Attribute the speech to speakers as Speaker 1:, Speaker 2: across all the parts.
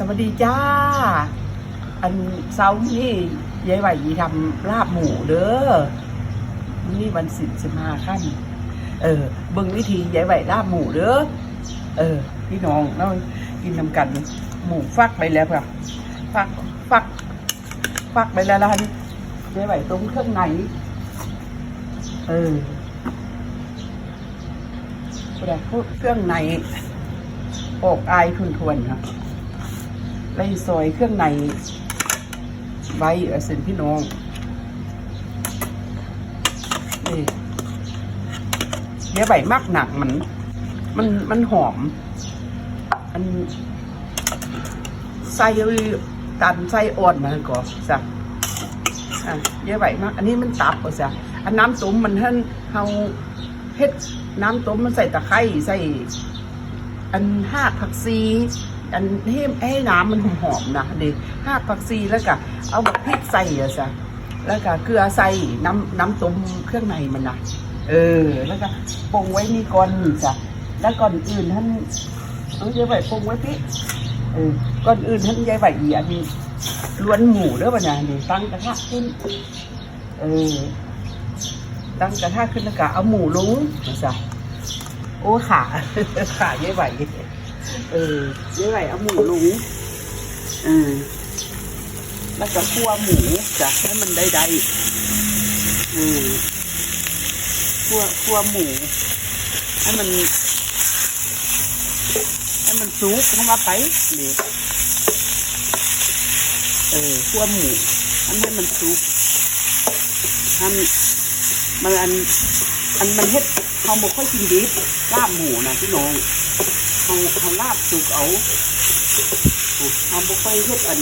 Speaker 1: สวัสดีจ้า อันเสาร์นี่ยายไหวยีทำลาบหมูเด้อนี่วันสิบสิบห้าขั้นเออเบิ่งวิธียายไหวลาบหมูเด้อเออ พี่น้องเรากินนำกัน หมูฟักไปแล้วค่ะฟักฟัก ฟักไปแล้วล่ะนี่ยายไหวตรงเครื่องในเออแต่เครื่องในอกอายทุนทวนๆค่ะ ไล่ซอยเครื่องในไว้เอสินพี่น้องนี่เดี๋ยใบมากหนักมัน มันมันหอม อันไส้ตันไส้อ่อนมันก็จ้ะอะเดี๋ยวใบมาก อันนี้มันตับก็จ้ะอันน้ำต้มมันท่านเฮาเฮ็ดน้ำต้มมันใส่ตะไคร้ใส่ อันห้าผักซี อันให้ให้น้ำมันหอมๆนะเด็ห้าผักซีแล้วก็เอาบักพริกใส่อะจ้ะแล้วก็เกลือใส่น้ำน้ำต้มเครื่องในมันนะเออ แล้วก็ปรุงไว้นี่ก่อนจ้ะแล้วก่อนอื่นท่านเอายายใบปรุงไว้พี่เออก่อนอื่นท่านยายใบอีอันนี้ล้วนหมูเด้อป่ะเนี่ยนี่ตั้งกระทะขึ้น เออตั้งกระทะขึ้นแล้วก็เอาหมูลงจ้ะโอ้ขาขาเย้ไหว เออเย้ไหวเอาหมูลุงเออแล้วก็คั่วหมูจะให้มันได้ได้เออคั่วคั่วหมูให้มันให้มันซุกเข้ามาไปนี่เออคั่วหมูให้ให้มันซุกให้มันมันอันอันมันเฮ็ด เขาบอกค่อยกินดิบลาบหมูนะพี่น้องเขาเขาลาบสุกเอาเขาบอกค่อยเฮ็ดอัน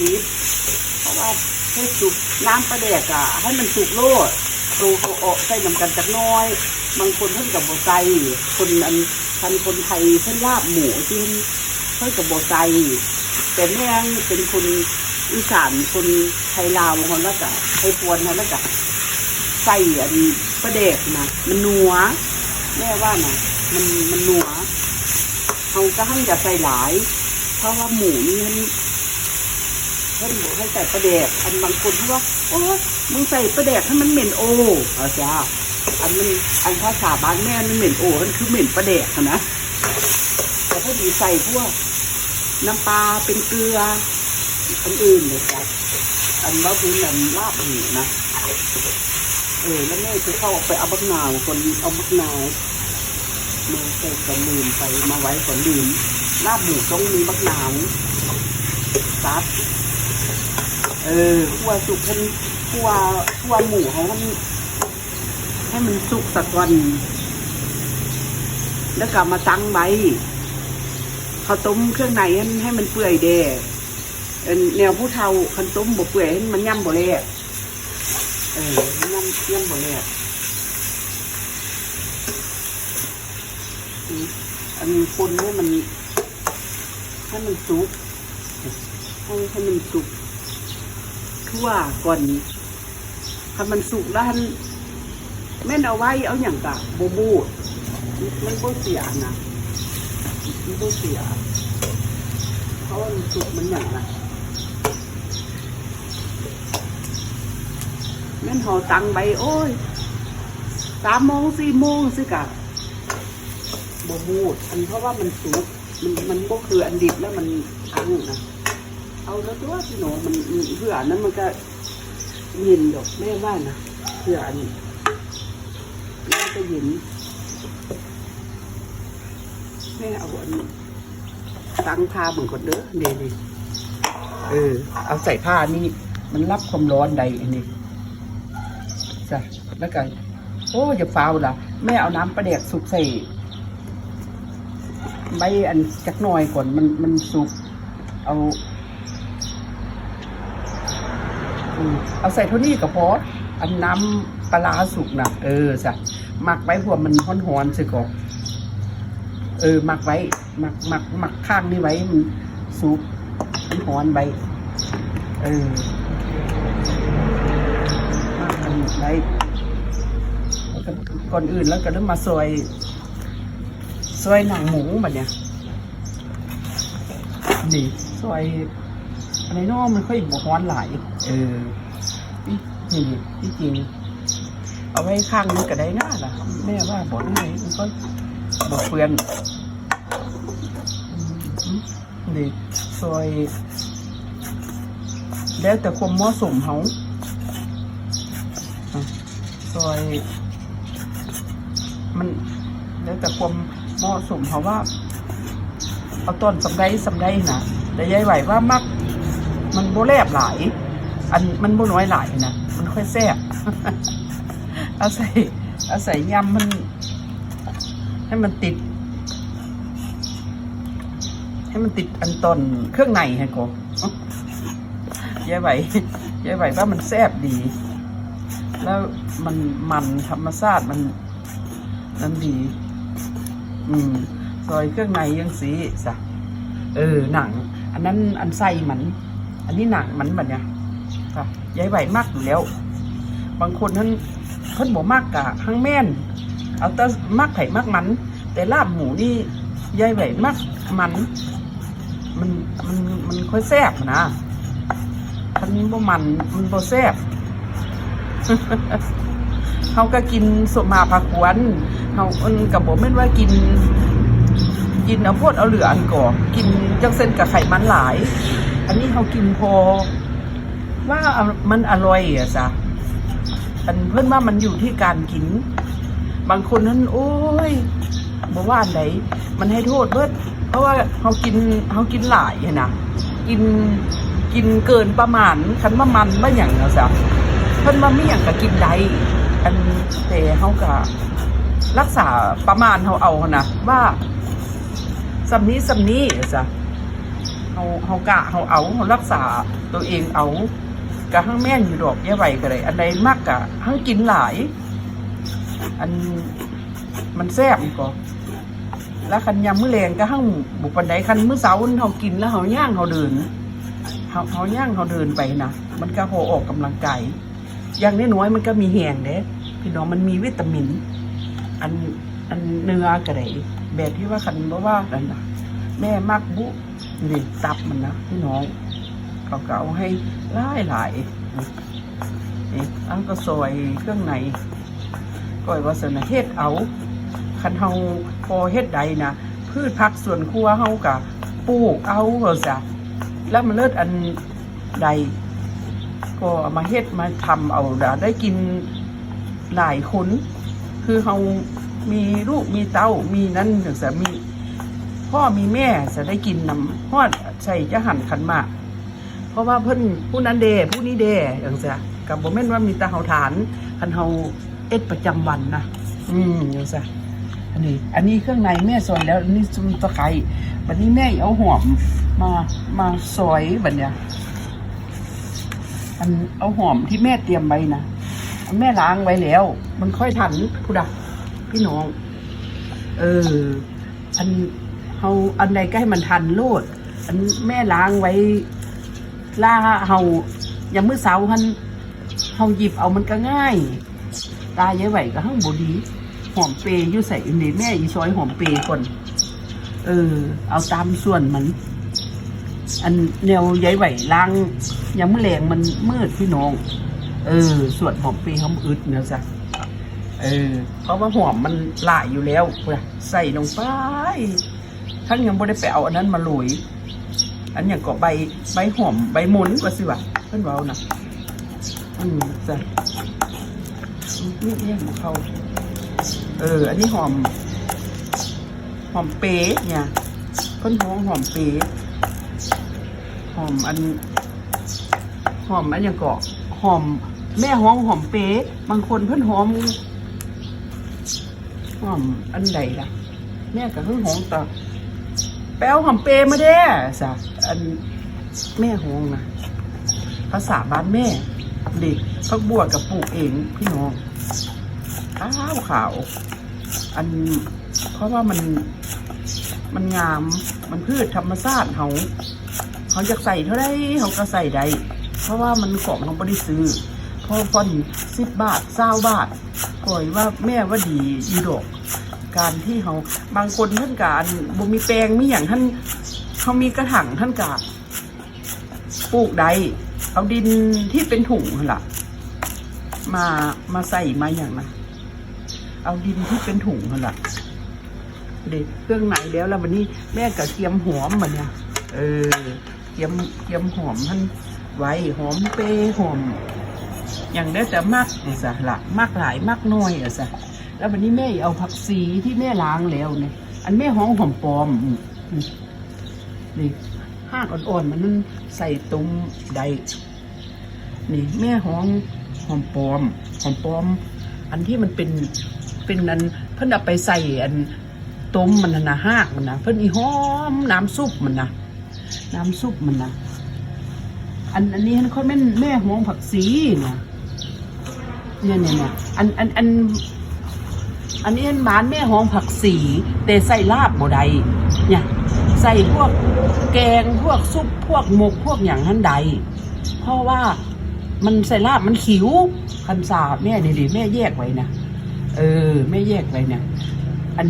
Speaker 1: ดิบเพราะว่าให้สุกน้ำปลาแดกอะให้มันสุกโลดโตเขาออกใส่น้ำกันจักน้อย บางคนเพิ่นกับโบไซคนอันทันคนไทยเพิ่นลาบหมูที่เพิ่นกับโบไซแต่แม่งเป็นคนอีสานคนไทยลาวคนละกะไทยพวนคนละกะ ใส่อันประเดกนะมันนัวแม่ว่านะมันมันนัวเขาก็ให้อย่าใส่หลาย เพราะว่าหมูนี่มันเพิ่นบอกให้ใส่ประเดกอันบางคนเขาว่าโอ้มึงใส่ประเดกให้มันเหม็นโอเอาจ้าอันมันอันภาษาบ้านแม่มันเหม็นโอมันคือเหม็นประเดกนะแต่ถ้าดีใส่พวกน้ำปลาเป็นเกลืออันอื่นเลยจ้ะอันว่าพื้นอันลาบหมูนะ เออแล้วแม่จะเข้าไปเอาบักนาวคนเอาบักนาวมาใส่กระลืมไปมาไว้ก่อนลืมลาบหมูต้องมีบักนาวซับเออคั่วสุกให้มันคั่วคั่วหมูเขาให้มันให้มันสุกสักวันแล้วกลับมาตั้งไว้เขาต้มเครื่องในให้ให้มันเปื่อยเดเแนวผู้เฒ่าคันต้มบ่เปื่อยให้มันย่ำบ่เละ ออย่ำย่ำบ่เลยอะอันคนให้มันให้มันสุกให้ให้มันสุกทั่วก่อนถ้ามันสุกแล้วท่านแม่นเอาไว้เอาอย่างกะโบบูดมันก็เสียนะมันก็เสียเพราะมันสุกมันอย่างนะ แม่นหอตังไปโอ้ยสามโมงสี่โมงสิกะบบูดอันเพราะว่ามันสุกมันมันก็คืออันดิบแล้วมันอังนะเอาแล้วตัวพี่หนูมันเพื่ออันนั้นมันก็เย็นดอกแม่ว่านะเพื่ออันนี้มันก็เย็นแม่เอาอันตั้งผ้าเหมือนคนเด้อเดี๋ยวดิเออ เอาใส่ผ้านี่มันรับความร้อนใดอันนี้ จ้ะแล้วก็โอ้อย่าฟาวล่ะแม่เอาน้ำปลาแดกสุกใส่ใบอันจักหน่อยก่อนมันมันสุก เอาอืมเอาใส่เท่านี้ก็พออันน้ำปลาร้าสุกนะเออจ้ะหมักไว้พวกมันฮ้อนๆสิก่อนเออหมักไว้หมักหมักหมักข้างนี่ไว้มันสุกมันฮ้อนไว้เออ ไว้แล้วก็ก่อนอื่นแล้วก็เริ่มมาซอยซอยหนังหมูแบบเนี้ยนี่ซอยอะไรเนอมันค่อยบฮ้อนหลายเออนี่นี่ที่จริง เอาไว้ข้างนึงก็ได้น่าล่ะแม่ว่าบอกได้มันก็บอกเพื่อนอืมนี่ซอย แล้วแต่ความเหมาะสมเขาอะ ซอย มันแล้วแต่ความเหมาะสมเขาะว่า เอาต้นสำไรสำไรนะแต่ยายไหวว่ามัก มันโบแลบหลาย อันมันโบน้อยหลายนะมันค่อยแซ่บอาศัยอาศัยยำมัน ให้มันติด ให้มันติดอันตอนเครื่องในให้กยายไหวยายไหวว่ามันแซ่บดี แล้วมันมันธรรมชาติมันนั่นดี อืมซอยเครื่องในยังสีสะเออหนัง อันนั้นอันไส้มัน อันนี้หนังมันแบบเนี้ยค่ะยายไหวมากอยู่แล้ว บางคนนั้นเพิ่นบอกมากกะทั้งแม่น เอาแต่มากไผ่มากมัน แต่ลาบหมูนี่ยายไหวมากมัน มันมันมันค่อยแซ่บนะทันบ่มันมันบ่แซ่บ เขาก็กินสมาผักหวนเขากับผมไม่นว่ากิน กินเอาโพดเอาเหลืออันก่อกินจังเส้นกับไข่มันหลาย อันนี้เขากินพอ ว่ามันอร่อยอะจ้ะอันเพื่อนว่ามันอยู่ที่การกิน บางคนนั้นโอ้ยบอกว่าอันไหนมันให้โทษเบิดเพราะว่าเขากินเขากินหลายนะกินกินเกินประมาณคันว่ามันว่าอย่างเนาะจ้ะ พิ่นว่าไม่อย่างก็กินได้อันแต่เขาก็รักษาประมาณเขาเอานะว่าสำนี้สำนี้จ้ะเขาเขากะเขาเอาเขารักษาตัวเองเอากะห้งแม่นอยู่ดอกแย่ไหวก็ได้อันใดมากกะห้งกินหลาย อันมันแซ่บก็แล้วคันยำมื้อแรงก็ห้างบุกปันไดคันมื้อเสาร์เขากินแล้วเขาย่างเขาเดินเขาเขาย่างเขาเดินไปนะมันก็พอออกกำลังกาย อย่างน้อยๆมันก็มีแหงเด้พี่น้องมันมีวิตามิน อันอันเนื้อกระไดแบบที่ว่าคันบอกว่านั่นนะแม่มักบุนี่ตับมันนะพี่น้องเขาก็เอาให้หลายหลายนี่อันก็ซอยเครื่องในก้อยว่าสนะเฮ็ดเอาคันเฮาพอเฮ็ดใดนะพืชผักส่วนครัวเฮากะปลูกเอาเหรอจ้ะแล้วมันเลิศอันใด ก็ามาเฮ็ดมาทำเอาได้กินหลายคน คือเฮามีลูกมีเต้ามีนั้นถึงจะมีพ่อมีแม่จะได้กินนำฮอดใส่จะหั่นขันมาก เพราะว่าเพิ่นผู้นั้นเดผู้นี้เดอย่างเสียกับบ่แม่นว่ามีแต่เฮาฐานคันเฮาเอ็ดประจำวันนะอืมอย่างเสียอันนี้ อันนี้เครื่องในแม่ซอยแล้วอันนี้ซุมตะไคร้บัดนี้แม่เอาหอมมามาซอยบัดเนี้ย อันเอาหอมที่แม่เตรียมไว้นะแม่ล้างไว้แล้ว มันค่อยทันผู้ดักพี่น้อง เออ อันเฮาอันใดก็ให้มันทันโลด อันแม่ล้างไว้ ล่าเฮาอย่างมื้อเสาร์หันเฮาหยิบเอามันก็ง่าย ตายายไหวก็หั่งบดีหอมเปย์อยู่ใส่อันแม่อีซอยหอมเปย์ก่อน เออ เอาตามส่วนมัน อันแนวยายไหวล้างยังมื้อแรงมันมืดพี่น้อง เออ สวนหอมเปรย์เขาอึดเนาะจ้ะเออ เพราะว่าหอมมันหลายอยู่แล้วเใส่ลงไปทั้งยังบ่ได้ไปเอาอันนั้นมาโรยอันอย่างก็ใบใบหอมใบมุนว่าสิวะเพิ่นเว้านะอืมจ้ะนี่เรียของเขาเออ อันนี้หอม หอมเป๊ะเนี่ยเพิ่นห้องหอมเป๊ะ อมอันหอมอันอย่างก็หอม แม่ห้องหอมเป๊ะบางคนเพิ่อนหอมหอมอันใดล่ะ แม่ก็เพิ่งหอมต่อแปลวหอมเปรย์มาเด้สะอันแม่หงนะภาษาบ้านแม่ เด็กพักบัวกับปลูกเองพี่น้องขาวขาว อันเพราะว่ามันมันงามมันพืชธรรมชาติเขา เขาอยากใส่เท่าไรเขาก็ใส่ได้ เพราะว่ามันของเขาบริซื้อพอฟอนสิบบาทเศร้าบาทก่อยว่าแม่ว่าดีอีดอก การที่เขาบางคนเพื่อนกาบ่มีแปลงมีอย่างท่านเขามีกระถางท่านกะปลูกใดเอาดินที่เป็นถุงนั่นล่ะ มามาใส่มาอย่างนะเอาดินที่เป็นถุงนั่นล่ะเด็กเครื่องไหนแล้วแล้ววันนี้แม่ก็เตรียมหอมมาเนี่ยเออ เตรียมเตรียมหอมท่านไว้หอมเปย์หอม อย่างได้แต่มากอะสะละมากหลายมากน้อยอะสะแล้ววันนี้แม่เอาผักสีที่แม่ล้างแล้วเนี่ยอันแม่ห้องหอมปลอมนี่ห้ากอ่อนๆมันนั่นใส่ตุ้มใดนี่ แม่ห้องหอมปลอมหอมปลอม อันที่มันเป็นเป็นอันเพิ่นเอาไปใส่อันต้มมันนะหากมันนะเพิ่นอีหอมน้ำซุปมันนะ น้ำซุปมันนะอันอันนี้เขาแม่นแม่ห้องผักสีนะเนี่ยเนี่ยเนี่ยอันอันอันอันนี้หมานแม่หองผักสีแต่ใส่ลาบบ่ได้เนี่ย ใส่พวกแกงพวกซุปพวกหมกพวกอย่างนั้นใด เพราะว่ามันใส่ลาบมันขิวคันสาบแม่นี่ดิแม่แยกไว้นะเออแม่แยกไว้เนี่ย อัน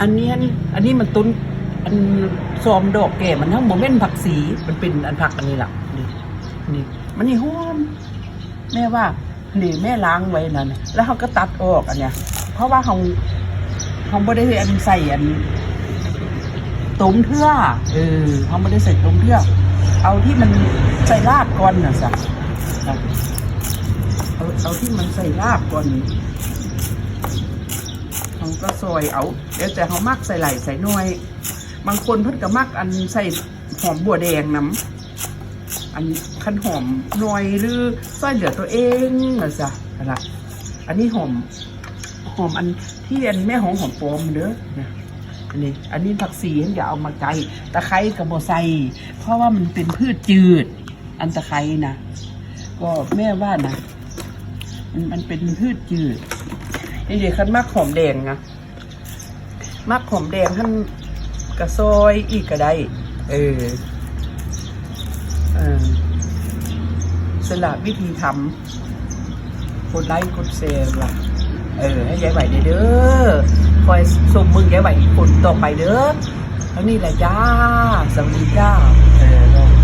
Speaker 1: อันนี้อันอันนี้มันต้น อันซอมดอกแก่มันทั้งโมเมนผักสี มันเป็นอันผักอันนี้แหละนี่นี่ มันนี่หอมแม่ว่านี่แม่ล้างไว้นั่นน่ะแล้วเขาก็ตัดออกอันเนี้ย เพราะว่าเขาเขาไม่ได้อันใส่อันต้มเทื่อเออเขาไม่ได้ใส่ต้มเทื่อเอาที่มันใส่ลาบก่อนนะสักเอาเอาที่มันใส่ลาบก่อนเขาก็ซอยเอาเดี๋ยวแต่เขามักใส่ไหลใส่หน่วย บางคนเพิ่นก็มักอันใส่หอมบัวแดงน้ำอันคันหอมหน่วยหรือซอยเหลือตัวเองนะจ๊ะอะไรอันนี้หอมหอมอันที่อันแม่หอมหอมปลอมเด้อนะอันนี้อันนี้ผักชีอย่าเอามาไกลตะไคร้กับโบไซเพราะว่ามันเป็นพืชจืด อันตะไคร้นะก็แม่ว่านะมันมันเป็นพืชจืดนี่เด็กคันมักหอมแดงนะมักหอมแดงท่าน กระซอยอีกก็ได้เอออสละวิธีทำกดไลค์กดแชร์ล่ะ เออ ให้ยายไหวเด้อคอยส่งมึงยายไหวอีกคนต่อไปเด้อแล้วนี่แหละจ้าสวัสดีจ้า เออ